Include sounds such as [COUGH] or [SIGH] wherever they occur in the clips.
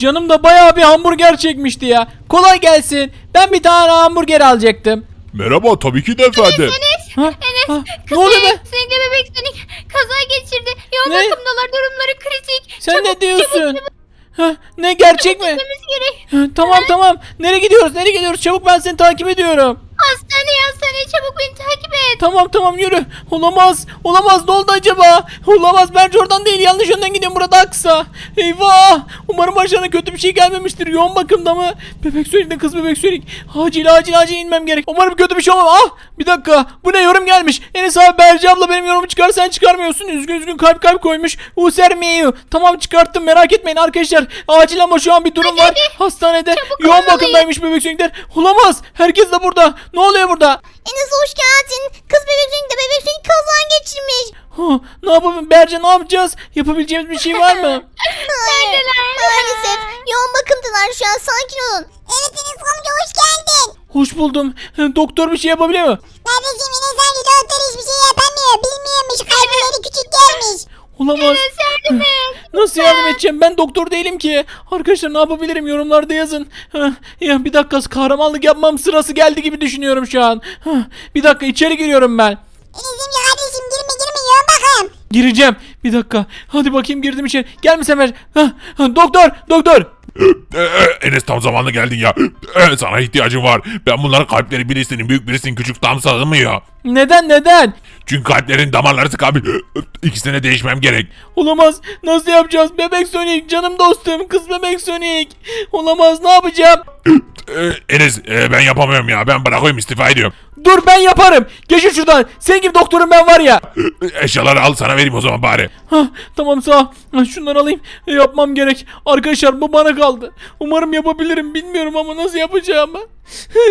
Canım da bayağı bir hamburger çekmişti ya. Kolay gelsin. Ben bir tane hamburger alacaktım. Merhaba tabii ki de efendim. Ha? Enes, ha, kız Ne oluyor be? bebek, Sönük kaza geçirdi. Yoğun Ne? bakımdalar durumları kritik. Sen Çabuk, ne diyorsun? Ha, ne gerçek mi? gitmemiz gerek. Ha, tamam tamam. Nereye gidiyoruz? Nereye gidiyoruz? Çabuk ben seni takip ediyorum. Hastaneye hastaneye çabuk beni takip et. Tamam tamam yürü. Olamaz. Olamaz. Ne oldu acaba? Olamaz. Bence oradan değil. Yanlış yönden gidiyorum. Burada daha kısa. Eyvah. Umarım başlarına kötü bir şey gelmemiştir. Yoğun bakımda mı? Bebek Sönük'te kız bebek Sönük. Acil acil acil inmem gerek. Umarım kötü bir şey olmaz. Ah bir dakika. Bu ne yorum gelmiş. Enes abi Berce abla benim yorumu çıkar sen çıkarmıyorsun. Üzgün üzgün kalp kalp koymuş. User meyu. Tamam çıkarttım merak etmeyin arkadaşlar. Acil ama şu an bir durum var. Hastanede. Çabuk Yoğun olmalıyız. bakımdaymış bebek Sönükler. Olamaz. Herkes de burada. Ne oluyor burada? Enes hoş geldin. Kız bebek de bebek Sönük kaza geçirmiş. Ha, ne yapalım Berce ne yapacağız? Yapabileceğimiz bir şey var mı? [LAUGHS] Hayır. Maalesef yoğun bakımdalar şu an sakin olun. Evet Enes amca hoş geldin. Hoş buldum. Doktor bir şey yapabiliyor mu? Kardeşim Enes amca doktor hiçbir şey yapamıyor. Bilmiyormuş kalpleri küçük gelmiş. Olamaz. et. Nasıl yardım edeceğim? Ben doktor değilim ki. Arkadaşlar ne yapabilirim? Yorumlarda yazın. Ya bir dakika kahramanlık yapmam sırası geldi gibi düşünüyorum şu an. Bir dakika içeri giriyorum ben. Enes Gireceğim. Bir dakika. Hadi bakayım girdim içeri. Gel mi Semer? Ha, ha, doktor, doktor. Ee, e, Enes tam zamanında geldin ya. Ee, Sana ihtiyacım var. Ben bunların kalpleri birisinin büyük birisinin küçük tam sığmıyor. Neden neden? Çünkü kalplerin damarları tıkabil. İkisine değişmem gerek. Olamaz. Nasıl yapacağız? Bebek Sonic canım dostum. Kız bebek Sonic. Olamaz. Ne yapacağım? Ee, Enes e, ben yapamıyorum ya. Ben bırakıyorum istifa ediyorum. Dur ben yaparım. Geçin şuradan. Senin gibi doktorum ben var ya. [LAUGHS] Eşyaları al sana vereyim o zaman bari. Hah, tamam sağ ol. Şunları alayım. E, Yapmam gerek. Arkadaşlar bu bana kaldı. Umarım yapabilirim. Bilmiyorum ama nasıl yapacağımı. [LAUGHS]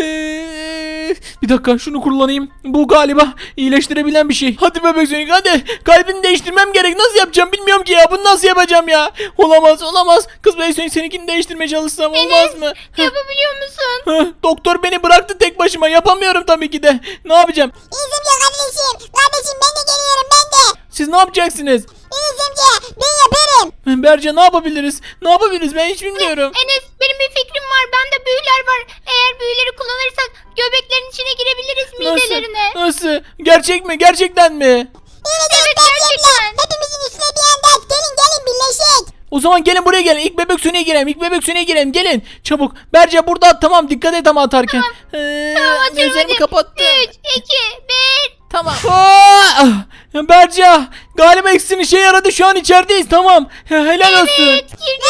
bir dakika şunu kullanayım. Bu galiba iyileştirebilen bir şey. Hadi bebek Sonic hadi. Kalbini değiştirmem gerek. Nasıl yapacağım bilmiyorum ki ya. Bunu nasıl yapacağım ya? Olamaz olamaz. Kız bebek Sonic seninkini değiştirmeye çalışsam olmaz mı? Yapabiliyor musun? Hah, Doktor beni bıraktı tek başıma. Yapamıyorum tabii ki de. Ne yapacağım? Enes amca kardeşim. Kardeşim ben de geliyorum ben de. Siz ne yapacaksınız? Enes amca ben yaparım. Berce ne yapabiliriz? Ne yapabiliriz? Ben hiç bilmiyorum. Enes benim bir fikrim var. Bende büyüler var. Eğer büyüleri kullanırsak göbeklerin içine girebiliriz midelerine. Nasıl? Nasıl? Gerçek mi? Gerçekten mi? Evet, evet gerçekten. Hepimizin üstüne bir anda gelin gelin birleşik. O zaman gelin buraya gelin. İlk bebek sönüğe girelim. İlk bebek sönüğe girelim. Gelin. Çabuk. Berce burada at. Tamam dikkat et ama atarken. Ee, Tamam atıyorum hadi. kapattım. 3, 2, 1. Tamam. Aa! Ya Berce galiba eksin işe yaradı. Şu an içerideyiz. Tamam. Helal olsun. Evet girdi.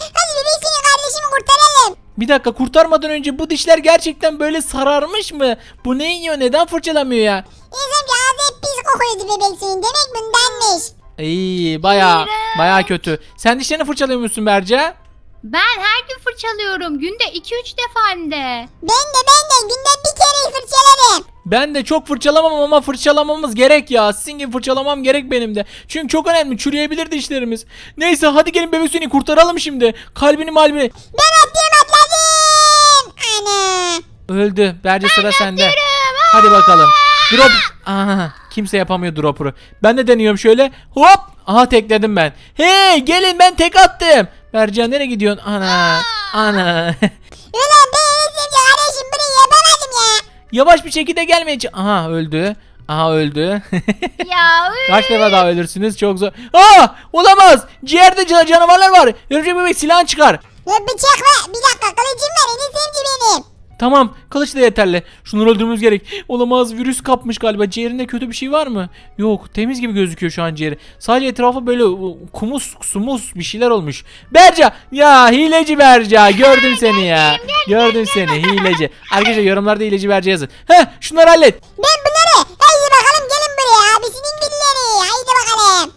Hadi bebek seni kardeşimi kurtaralım. Bir dakika kurtarmadan önce bu dişler gerçekten böyle sararmış mı? Bu ne yiyor? Neden fırçalamıyor ya? Enes amca ağzı hep pis kokuyordu bebek senin. Demek bundanmış. İyi baya baya kötü. Sen dişlerini fırçalıyor musun Berce? Ben her gün fırçalıyorum. Günde 2-3 defa hem de. Ben de ben de günde bir kere fırçalarım. Ben de çok fırçalamam ama fırçalamamız gerek ya. Sizin gibi fırçalamam gerek benim de. Çünkü çok önemli. Çürüyebilir dişlerimiz. Neyse hadi gelin bebek seni kurtaralım şimdi. Kalbini malbini. Ben atlayayım atladım. Ana. Öldü. Berce sıra sende. Hadi bakalım. Drop. Aha, kimse yapamıyor drop'u. Ben de deniyorum şöyle. Hop. Aha tekledim ben. Hey gelin ben tek attım. Berce nereye gidiyorsun? Ana. Ana. [LAUGHS] Ulan ben amca kardeşim burayı yapamadım ya. Yavaş bir şekilde gelmeye ç- Aha öldü. Aha öldü. [LAUGHS] Ya Kaç defa daha ölürsünüz? Çok zor. Aa! Olamaz. Ciğerde can- canavarlar var. Örümcek bebek silahını çıkar. Ya bıçak ver. Bir dakika kılıcım var Enes amca benim. Tamam. Kılıç da yeterli. Şunları öldürmemiz gerek. Olamaz. Virüs kapmış galiba. Ciğerinde kötü bir şey var mı? Yok. Temiz gibi gözüküyor şu an ciğeri. Sadece etrafı böyle kumus sumus bir şeyler olmuş. Berca. Ya hileci Berca. Gördüm seni ya. Gördüm seni [LAUGHS] hileci. Arkadaşlar yorumlarda hileci Berca yazın. Heh şunları hallet. Ben bunları. Haydi bakalım gelin buraya. Abisinin gülleri. Haydi bakalım.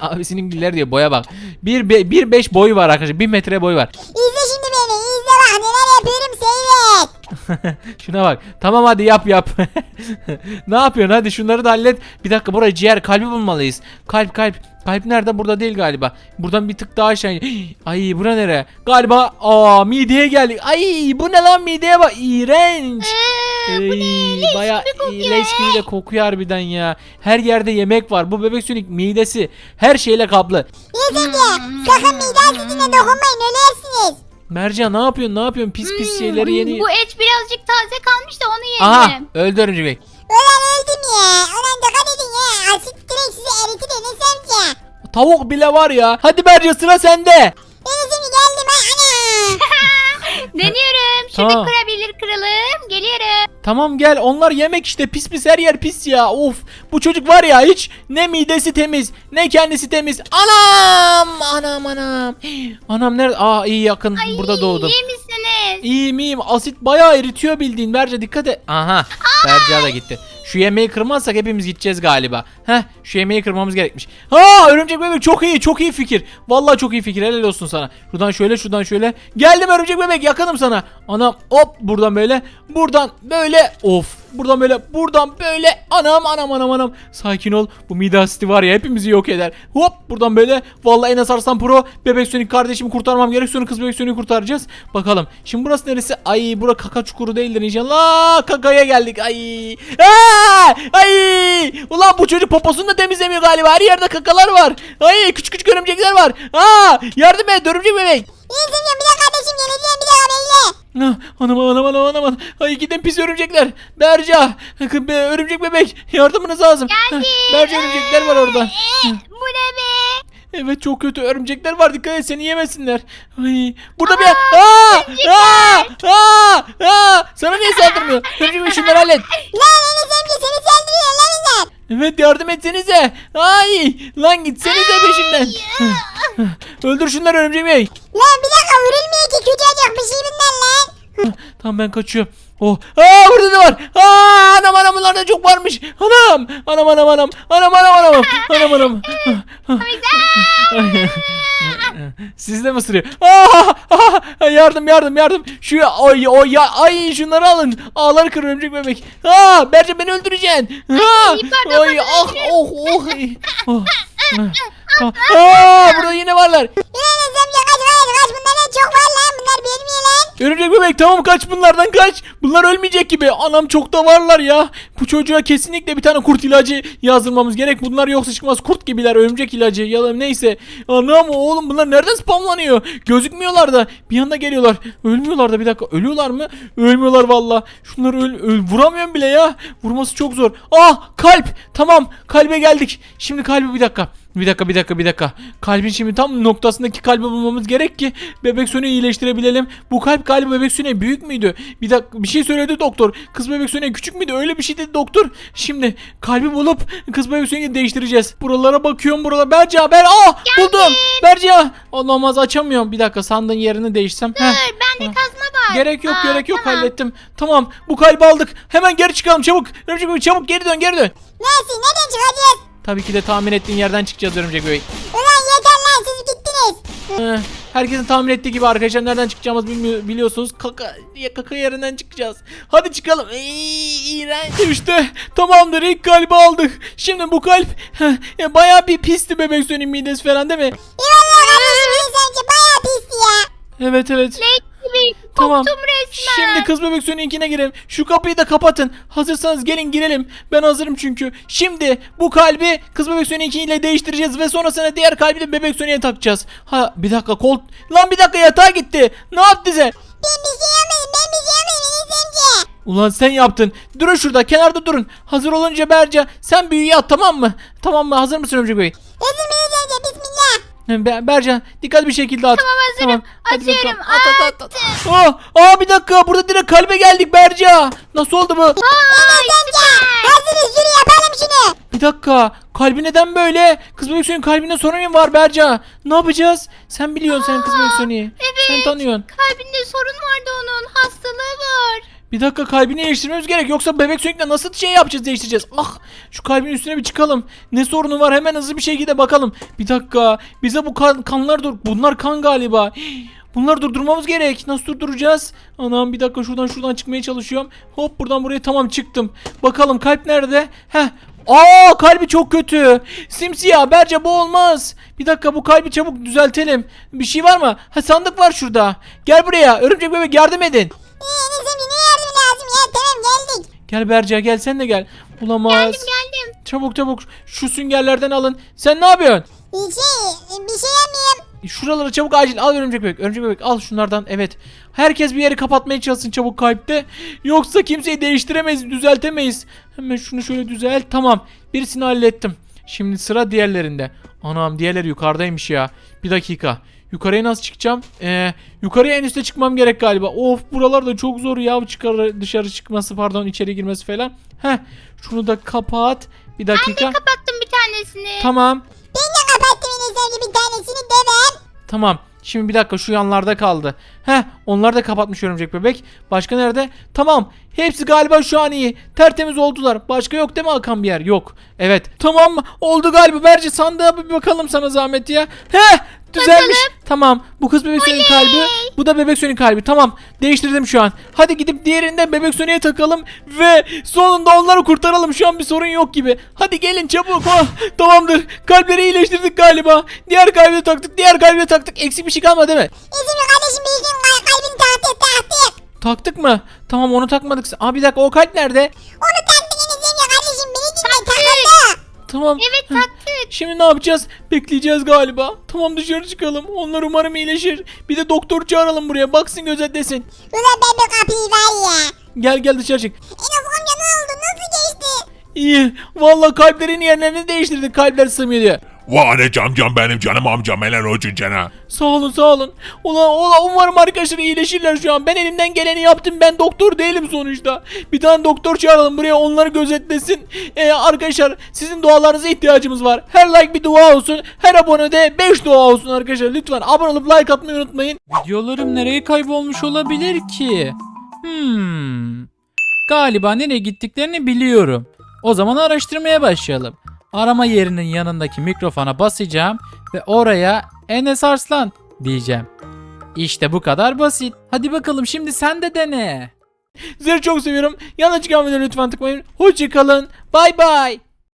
[LAUGHS] Abisinin gülleri diyor boya bak. 1 5 boyu var arkadaşlar. 1 metre boyu var. İzle şimdi beni. İzle bak neler yapıyorum seyret. [LAUGHS] Şuna bak. Tamam hadi yap yap. [LAUGHS] ne yapıyorsun? Hadi şunları da hallet. Bir dakika buraya ciğer kalbi bulmalıyız. Kalp kalp. Kalp nerede? Burada değil galiba. Buradan bir tık daha aşağı. [GASPS] Ay bura nere? Galiba aa mideye geldik. Ay bu ne lan mideye bak. İğrenç. Ee, bu ne? Ey, Leş gibi de kokuyor harbiden ya. Her yerde yemek var. Bu bebek sönük midesi her şeyle kaplı. Amca sakın mide asitine dokunmayın ölersiniz. Mercan ne yapıyorsun? Ne yapıyorsun? Pis pis Hmm, şeyleri yeni. Bu et birazcık taze kalmış da onu yedim. Aha öldü örümcek. Ulan öldüm ya. Ulan dikkat edin ya. Asit direkt sizi eritir Enes amca. Tavuk bile var ya. Hadi Berca sıra sende. Enes amca geldim ha. Ana. [LAUGHS] Deniyorum. Şimdi Tamam. kırabilir kıralım. Geliyorum. Tamam gel onlar yemek işte pis pis her yer pis ya. Of bu çocuk var ya hiç ne midesi temiz ne kendisi temiz. Anam anam anam. Anam nerede? Aa iyi yakın burada doğdum. İyi misiniz? İyiyim iyiyim asit bayağı eritiyor bildiğin Berca dikkat et. Aha Berca da gitti. Şu yemeği kırmazsak hepimiz gideceğiz galiba. Heh şu yemeği kırmamız gerekmiş. Ha örümcek bebek çok iyi çok iyi fikir. Vallahi çok iyi fikir helal olsun sana. Şuradan şöyle şuradan şöyle. Geldim örümcek bebek yakınım sana. Anam hop buradan böyle buradan böyle of. Buradan böyle buradan böyle anam anam anam anam. Sakin ol bu mide asidi var ya hepimizi yok eder. Hop buradan böyle vallahi Enes Arslan Pro bebek sönük kardeşimi kurtarmam gerek sonra kız bebek sönüğü kurtaracağız. Bakalım şimdi burası neresi? Ay bura kaka çukuru değildir inşallah. Kakaya geldik ay. Ay! Ulan bu çocuk poposunu da temizlemiyor galiba her yerde kakalar var. Ay küçük küçük örümcekler var. Aa! Yardım et örümcek bebek. Amca bir dakika kardeşim geleceğim bir dakika bekle. Ah, Anam anam anam anam anam. Ay gidin pis örümcekler. Berca. Kı- be- Örümcek bebek. Yardımınız lazım. Geldim. Heh, Berca örümcekler var orada. Ee, bu ne be? Evet çok kötü örümcekler var dikkat et seni yemesinler. Ay burada bir aa aa aa aa sana niye saldırmıyor? Örümcek şunları hallet. Lan Enes amca seni onlar. Evet yardım etsenize. Ay lan gitsenize peşimden. [LAUGHS] Öldür şunları örümcek bey. Lan bir dakika vurulmuyor ki küçücük bir şey lan. Tamam ben kaçıyorum. Oh. Aa burada da var. Aa anam anam bunlar da çok varmış. Anam. Anam anam anam. Anam anam anam. Anam anam. Siz de mi ısırıyor? Aa, aa, yardım yardım yardım. Şu ay o ya ay şunları alın. Ağları kır örümcek bebek. Aa Berce beni öldüreceksin. Aa, Ay, ah oh oh. oh. [LAUGHS] Ah, Aa burada yine varlar. Örümcek bebek tamam kaç bunlardan kaç. Bunlar ölmeyecek gibi. Anam çok da varlar ya. Bu çocuğa kesinlikle bir tane kurt ilacı yazdırmamız gerek. Bunlar yoksa çıkmaz kurt gibiler. Örümcek ilacı ya da neyse. Anam oğlum bunlar nereden spamlanıyor? Gözükmüyorlar da. Bir anda geliyorlar. Ölmüyorlar da bir dakika. Ölüyorlar mı? Ölmüyorlar valla. Şunları öl, öl vuramıyorum bile ya. Vurması çok zor. Ah kalp. Tamam kalbe geldik. Şimdi kalbi bir dakika. Bir dakika bir dakika bir dakika. Kalbin şimdi tam noktasındaki kalbi bulmamız gerek ki bebek sönüğü iyileştirebilelim. Bu kalp galiba bebek sönüğü büyük müydü? Bir dakika bir şey söyledi doktor. Kız bebek sönüğü küçük müydü? Öyle bir şey dedi doktor. Şimdi kalbi bulup kız bebek sönüğü değiştireceğiz. Buralara bakıyorum buralara. Berca ber ah buldum. Berca. Olamaz açamıyorum. Bir dakika sandığın yerini değişsem. Heh. Dur bende kazma var. Gerek yok Aa, gerek yok tamam. hallettim. Tamam bu kalbi aldık. Hemen geri çıkalım çabuk. Örümcek bebek çabuk geri dön geri dön. Nasıl neden çıkacağız? Tabii ki de tahmin ettiğin yerden çıkacağız örümcek bebek. Ulan yeter lan siz gittiniz. Eh, Herkesin tahmin ettiği gibi arkadaşlar nereden çıkacağımızı bilmiyor, biliyorsunuz. Kaka, ya kaka yerinden çıkacağız. Hadi çıkalım. Ey, iğrenç. İşte tamamdır ilk kalbi aldık. Şimdi bu kalp ya bayağı bir pisti bebek sönüğün midesi falan değil mi? Eyvallah kardeşim pisti ya. Evet evet. Gibi Tamam. resmen. Şimdi kız bebek sönüğünkine girelim. Şu kapıyı da kapatın. Hazırsanız gelin girelim. Ben hazırım çünkü. Şimdi bu kalbi kız bebek sönüğünkiyle değiştireceğiz ve sonrasında diğer kalbi de bebek sönüğe takacağız. Ha bir dakika kol. Lan bir dakika yatağa gitti. Ne yaptı size? Ben bir şey yapmadım ben bir şey yapmadım. Ulan sen yaptın. Durun şurada kenarda durun. Hazır olunca Berca sen büyüyü at tamam mı? Tamam mı? Hazır mısın Ömcük Bey? Hazır. Be Berca dikkatli bir şekilde at. Tamam, hazırım. Hadi Atıyorum. At at at. at. Aa, aa bir dakika burada direkt kalbe geldik Berca. Nasıl oldu bu? Ay, Enes amca hazırız yürü yapalım şunu. Bir dakika. Kalbi neden böyle? Kız bebek sönüğün kalbinde sorun mu var Berca? Ne yapacağız? Sen biliyorsun sen kız bebek sönüğü. evet. Sen tanıyorsun. Kalbinde sorun vardı onun. Hastalığı var. Bir dakika kalbini değiştirmemiz gerek. Yoksa bebek sönükle nasıl şey yapacağız değiştireceğiz? Ah şu kalbin üstüne bir çıkalım. Ne sorunu var hemen hızlı bir şekilde bakalım. Bir dakika bize bu kan, kanlar dur. Bunlar kan galiba. Hii, [GASPS] Bunları durdurmamız gerek. Nasıl durduracağız? Anam bir dakika şuradan şuradan çıkmaya çalışıyorum. Hop buradan buraya tamam çıktım. Bakalım kalp nerede? Heh. Aa kalbi çok kötü. Simsiyah. Berce bu olmaz. Bir dakika bu kalbi çabuk düzeltelim. Bir şey var mı? Ha sandık var şurada. Gel buraya. Örümcek bebek yardım edin. Ee, tamam geldik. Gel Berce gel sen de gel. Olamaz. Geldim geldim. Çabuk çabuk şu süngerlerden alın. Sen ne yapıyorsun? Şey bir şey yapmayayım. Şuraları çabuk acil al örümcek bebek. Örümcek bebek al şunlardan. Evet. Herkes bir yeri kapatmaya çalışsın çabuk kalpte. Yoksa kimseyi değiştiremeyiz, düzeltemeyiz. Hemen şunu şöyle düzelt. Tamam. Birisini hallettim. Şimdi sıra diğerlerinde. Anam diğerleri yukarıdaymış ya. Bir dakika. Yukarıya nasıl çıkacağım? Ee, yukarıya en üste çıkmam gerek galiba. Of buralar da çok zor ya çıkar dışarı çıkması pardon içeri girmesi falan. Heh şunu da kapat. Bir dakika. Kapattım bir tanesini. Tamam. Ben de kapattım Enes amca bir tanesini de ben. Tamam. Şimdi bir dakika şu yanlarda kaldı. Heh onlar da kapatmış örümcek bebek. Başka nerede? Tamam. Hepsi galiba şu an iyi. Tertemiz oldular. Başka yok değil mi akan bir yer? Yok. Evet. Tamam oldu galiba. Berce sandığa bir bakalım sana zahmet ya. Heh düzelmiş. Tamam. Bu kız bebek Sonic kalbi. Bu da bebek Sonic kalbi. Tamam. Değiştirdim şu an. Hadi gidip diğerinde bebek Sonic'e takalım ve sonunda onları kurtaralım. Şu an bir sorun yok gibi. Hadi gelin çabuk. Oh, tamamdır. Kalpleri iyileştirdik galiba. Diğer kalbi de taktık. Diğer kalbi de taktık. Eksik bir şey kalmadı değil mi? Amca kardeşim kal- kalbini taktık taktık. Taktık mı? Tamam onu takmadık. Aa bir dakika o kalp nerede? Onu taktık Enes amca kardeşim beni dinle takıldı. Tamam. Evet Heh, taktık. Şimdi ne yapacağız? Bekleyeceğiz galiba. Tamam dışarı çıkalım. Onlar umarım iyileşir. Bir de doktor çağıralım buraya. Baksın gözetlesin. Ulan ben bu kapıyı var ya. Gel gel dışarı çık. Enes amca ne oldu nasıl geçti? İyi. Vallahi kalplerin yerlerini değiştirdik. Kalpler sığmıyor diye. Vay amcam benim canım amcam helal olsun sana. Sağ olun sağ olun. Ulan, ulan umarım arkadaşlar iyileşirler şu an. Ben elimden geleni yaptım. Ben doktor değilim sonuçta. Bir tane doktor çağıralım buraya onları gözetlesin. Ee, arkadaşlar sizin dualarınıza ihtiyacımız var. Her like bir dua olsun. Her abone de 5 dua olsun arkadaşlar. Lütfen abone olup like atmayı unutmayın. Videolarım nereye kaybolmuş olabilir ki? Hmm. Galiba nereye gittiklerini biliyorum. O zaman araştırmaya başlayalım. Arama yerinin yanındaki mikrofona basacağım ve oraya Enes Arslan diyeceğim. İşte bu kadar basit. Hadi bakalım şimdi sen de dene. Sizleri çok seviyorum. Yana çıkan lütfen tıklayın. Hoşçakalın. Bay bay.